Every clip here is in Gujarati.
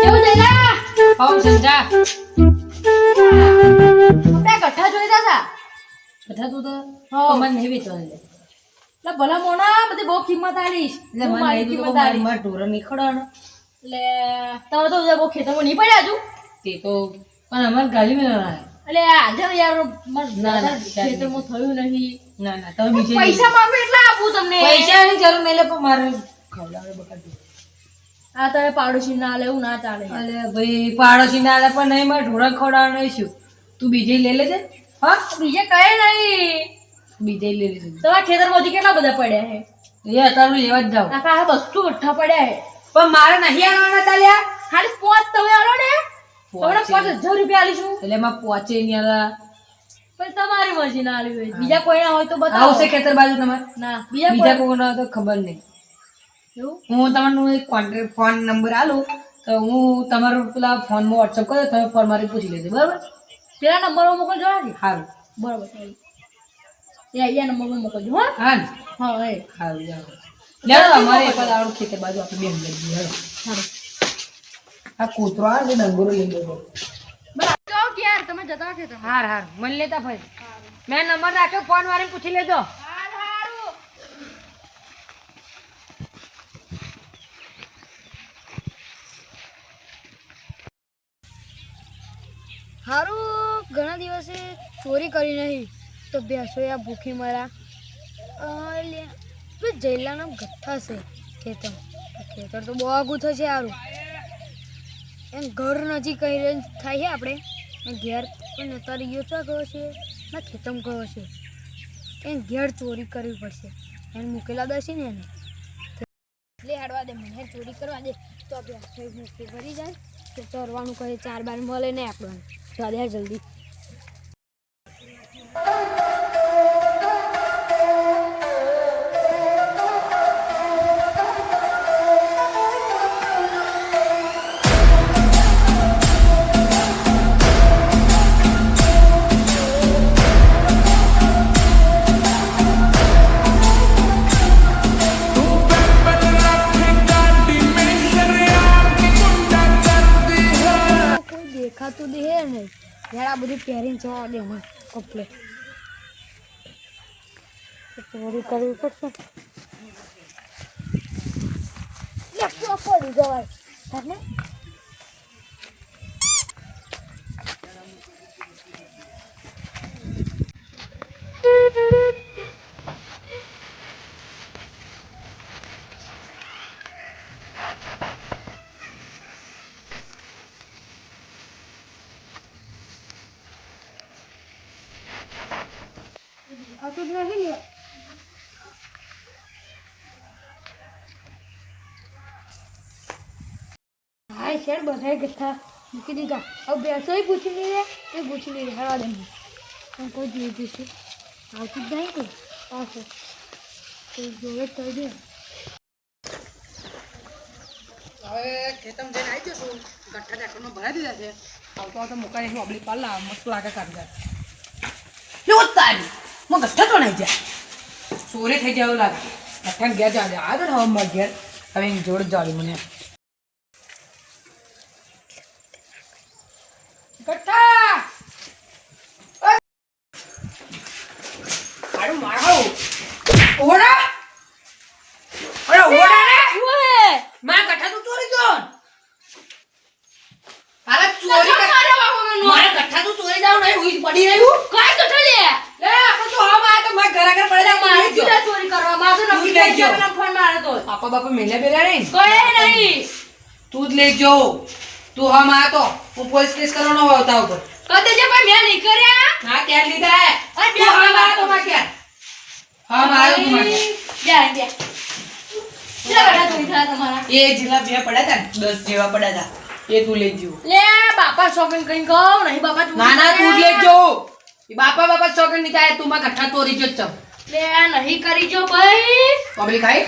કેવું જયલા હોવ સંજા બે ગઠ્ઠા જોઈતા હતા? બધા તું તો હોવ. મને નહીં વેચવાનું લે. એટલે ભલા મોણા બધી બહુ કિંમત આલીશ એટલે મારી કિંમત તું આલીશ મારા ઢોરો એટલે તમે તો બધા બહુ ખેતરમાં નહીં પડ્યા હજુ? તે તો પણ અમારે ગાલી એટલે આજે યાર મારે ખેતરમાં થયું નહીં. ના ના તમે પૈસા માંગો એટલે આપું તમને. પૈસાની જરૂર નહીં લે પણ મારે ખવડાવે બકાતું આ તમે પાડોશી ના લેવું ના ચાલે અરે ભાઈ પાડોશી ના લે પણ નહીં મારે ઢોરા ખવડાવવા નહીં શું? તું બીજે લઈ લેજે. હા બીજે કઈ નહીં. બીજે લઈ લેજે. તમારા ખેતરમાંથી કેટલા બધા પડ્યા છે? એ અત્યારે લેવા જ જાઉં. આખા આ વસ્તુ ગઠ્ઠા પડ્યા છે. પણ મારે નહીં આવવાના તાલ્યા. ખાલી પોચ તમે આવો ને. તમને. પાંચ. હજાર રૂપિયા આલીશું. એટલે એમાં પોચે નહીં આલા. પણ તમારી મરજી ના આલી હોય. બીજા કોઈ ના હોય તો બતાવો. આવશે ખેતર બાજુ તમારે. ના બીજા બીજા કોઈ ના હોય તો ખબર નહીં. એવું હું તમારો એક કોન્ટેક્ટ ફોન નંબર આલું તો હું તમારો પેલા ફોનમાં વોટ્સઅપ કરો તમે ફોન મારી પૂછી લેજો બરાબર? પેલા નંબરો મોકલજો હા કે? સારું બરાબર એ અહીંયા નંબરમાં મોકલજો હા. હા હા એ. સારું જાઓ લેડો અમારે એક વાર આવડું ખેતર બાજુ આપણે બેન લઈ જઈએ સારું આ કૂતરો આવે ને ડંગોરો લઈ બરાબર. તમે જતા ખેતર હાર હાર. મને લેતા ભાઈ મેં નંબર રાખ્યો ફોન મારીને પૂછી લેજો હારું ઘણા દિવસે ચોરી કરી નહીં. તો ભેંસો યા ભૂખી મરા. જૈલાનો ગઠ્ઠા છે ખેતર. ખેતર તો બહુ આગું થશે સારું એમ ઘર નજીક કહી થાય છે આપણે? ઘેર, પણ અત્યારે તો ગયો છે, ના ખેતમ ગયો છે. એમ ઘેર ચોરી કરવી પડશે. એને મૂકેલા દશે ને એને. એટલે હાડવા દે, મને ચોરી કરવા દે. તો ભેંસો મૂકી ભરી જાય. તો ચરવાનું કહે, ચાર બાર મળે નહીં આપણને. દે જલ્દી. યાર આ બધું પહેરીને જવા દે મને કપડે ચોરી કરવી પડશે. પડી જવાય. સાહેબને? આ તો નહીં ને. હા શેર બધાય ગઠ્ઠા મૂકી દીધા. હવે બેસો પૂછી લઈએ એ પૂછી લઈએ હવા દે હું કોઈ જોઈ જઈશું આવતું જ નહીં કોઈ આવશે તો જોવે જ કરી દે હવે ખેતમ જઈને આવી જશું. ગઠ્ઠા ટ્રેક્ટરમાં ભરાઈ દીધા છે. આવતો આવતો મુકાઈ ઓબલી પાલા મસ્ત લાગે કાઢી લો તારી. હું ગઠ્ઠા તો નહીં જાય. ચોરી થઈ જાય એવું લાગે. ગઠ્ઠા ઘેર જાડે આગળ હવે મારા ઘેર. હવે એની જોડે જાડી મને. ગઠ્ઠા ઓય! હારું મારો ઓડા અરે ઓડા રે? માં ગઠ્ઠા તું ચોરી મારા ગઠ્ઠા તું ચોરી જાવ નહીં પડી રહ્યું કઈ ગઠ્ઠા લે લે આપણે તો હમ આ તો મારા ઘરે ઘરે પડેલા મારી મારી ચૂલા ચોરી કરવા છે ફોન મારે તો. પાપા બાપા મેલ્યા બેલા રે કઈ નહીં. તું જ લેજો. તું હમ આ તો. હું પોલીસ કેસ કરવાનો હોય આવતા ઉપર કદે જે પણ મેં નહીં કર્યા. ના ક્યાં લીધા હે. અરે બે હમ આ તો માં ક્યાં? હમ આયો તું માં બે બે એ પડ્યા હતા દસ જેવા પડ્યા હતા એ તું લેજો જો લે બાપા શોપિંગ કઈ કહો. નહીં બાપા ના ના તું બાપા બાપા ચોકન નહીં થાય તું માં ગઠ્ઠા તોરી જો ચમ લે નહીં કરી જો ભાઈ. પબ્લિક આઈ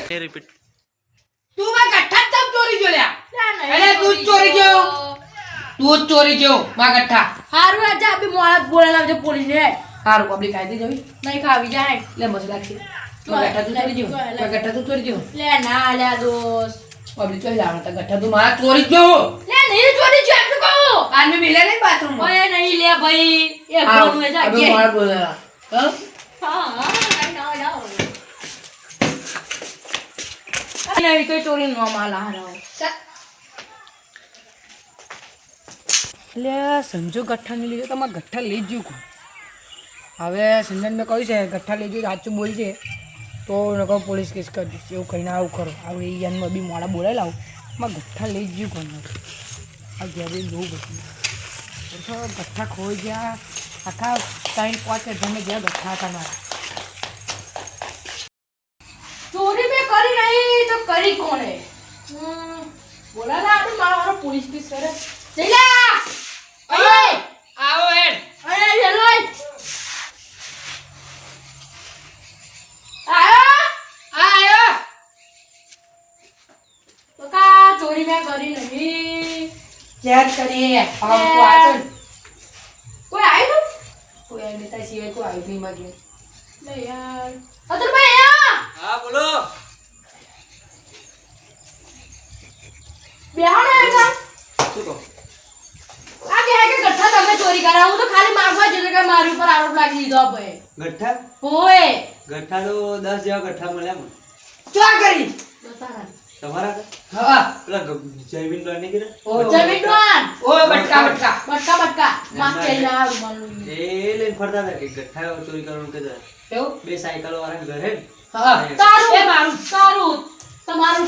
તું માં ગઠ્ઠા ચમ ચોરી જો લ્યા. અરે તું જ ચોરી જો. તું જ ચોરી જો માં ગઠ્ઠા. હારું રાજા અભી મોળા બોલે લાવજો પોલીસ ને હારું પબ્લિક આઈ જવી નહીં ખાવી જાય. લે મસ્ત લાગશે. તું ગઠ્ઠા તું ચોરી જો તું ગઠ્ઠા તું ચોરી જો લે ના લે દોસ્ત. પબ્લિક ચોરી લાવવાનું હતા ગઠ્ઠા તું મારા ચોરી જો લે નહીં ચોરી છે એટલું કહો. મેં મિલે નહીં બાથરૂમમાં. ઓય નહીં લે ભાઈ. એ ફોન હોય જા કે. હા? હા. એવી કોઈ ચોરી ન માલ હારાવો એટલે સંજુ ગઠ્ઠા નહીં લીધો તમારે ગઠ્ઠા લઈ જ ગયું કોણ? હવે મેં કહ્યું છે ગઠ્ઠા લઈ જ્યું સાચું બોલજે તો નકો પોલીસ કેસ કરી દઈશ. એવું કહીને આવું કરો. આવું એ યાનમાં બી મોડા બોલાય લાવું. માં ગઠ્ઠા લઈ જ ગયું કોણ? આ ઘેરે બહુ બધું તો ગઠ્ઠા ખોઈ ગયા. આખા ત્રણ પાંચ જમે ગયા ગઠ્ઠા હતા મારા ચોરી મેં કરી તો કરી કોણે? બોલા ના આપણે મારા વાળો પોલીસ કેસ કરે જઈલા ઓય આવો હેડ. અરે હેલો! આયો? આયો. તો ચોરી મેં કરી નહીં. ચેક કરીએ આમ તો આગળ કોઈ આવ્યું કોઈ આ નેતા સિવાય કોઈ આવ્યું નહીં માગે નહીં યાર. અતુલ ભાઈ હા બોલો. બેહાડો અહીંયા શું કહો? આ કે કે ગઠ્ઠા તમે ચોરી કર્યા હું તો ખાલી માગવા જ કે મારી ઉપર આરોપ લાગી દીધો ભાઈ ગઠ્ઠા? ઓય ગઠ્ઠા તો દસ જેવા ગઠ્ઠા મળ્યા મને. ચા કરી. તમારા હા પેલા ગ- જયવીન નહીં કીધા? ઓ ડોન ઓ બટકા બટકા બટકા. બટકા માફ કરી ના એ લઈને ફરતા હતા કે ગઠ્ઠા ચોરી કરવાનું કહેતા એવું? બે સાયકલ વાળા ઘરે. હા તારું એ મારું. તારું. તમારું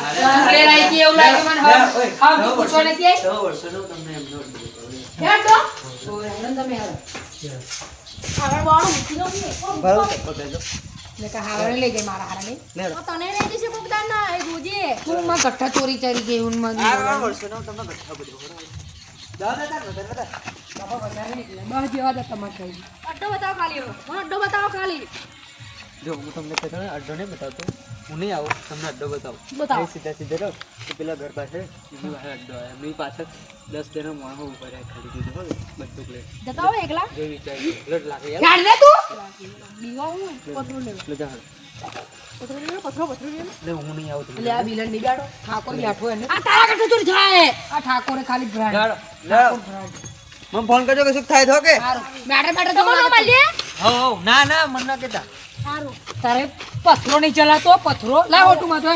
અરે, ઘરે રહી હતી? એવું લાગે મને? લે, હા ઓય, હા દસ તું પૂછવા વર્ષ- વર્ષનો તમને એમનો જ બોલતો. તો? તો તમે હાલો આગળ વાળું મૂકી દઉં બરાબર, ચપ્પલ ને કે હાવરે લઈ ગઈ મારા હારા નહીં લે, લે. તને લઈ જશે કોક દાડ ના એ જોજે. તું માં ગઠ્ઠા ચોરી ચરી ગઈ આ તમને ગઠ્ઠા બધું ને. બાપા વધારે નીકળે જેવા તમારે અડ્ડો બતાવો ખાલી મને અડ્ડો બતાવો ખાલી. જો હું તમને કહેતો અડ્ડો નહીં બતાવતો. હું નહીં આવું તમને અડ્ડો બતાવું. બતાવો. સીધા સીધા રહો. તો પેલા ઘર પાસે એમની પાસે અડ્ડો આવે. એમની પાછળ દસ જણા માણસો ઊભા રહ્યા ખાલી દીધું હોય બધું લઈને જતા હોય એકલા. જે વિચાર લડ લાગે યાર ને તું? બીવા હું? પથરો લે લે જા ફોન કરજો કે શું થાય તો કે? ના ના મને ના સારું તારે પથરો નહીં ચલાતો પથરો લાવ તો. ને ને માથે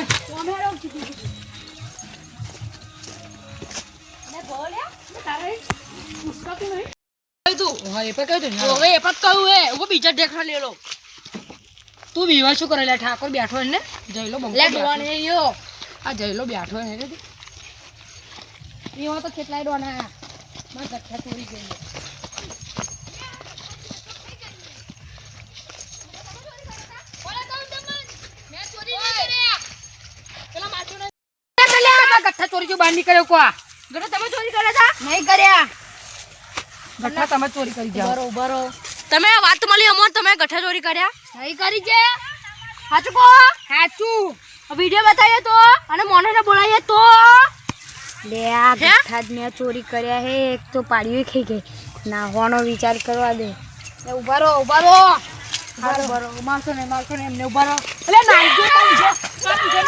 બીજા ઢેકડા લે લો. તું બીવા શું કરે? ઠાકોર બેઠો એને જયલો બંકો લે યો આ જયલો બેઠો રે. એવા તો કેટલાય ડોના. માં ગઠ્ઠા ચોરી ગઈ ગઠ્ઠા ચોરી જો બહાર નીકળ્યો કો. ગઠ્ઠા તમે ચોરી કર્યા હતા નહીં કર્યા. ગઠ્ઠા તમે ચોરી કરી જાઓ. બરો બરો તમે વાત મળી અમોર તમે ગઠ્ઠા ચોરી કર્યા? નહીં કરી છે. સાચું કો સાચું વીડિયો બતાવીએ તો અને મોને બોલાવીએ તો. લે આ ગઠ્ઠા જ મેં ચોરી કર્યા હે. એક તો પાડીઓ ખાઈ ગઈ. નાહવાનો વિચાર કરવા દે. એ ઊભા રહો ઊભા રહો બરો બરો મારશો ને મારશો ને એમને ઊભા રહો એટલે નાઈ ગયો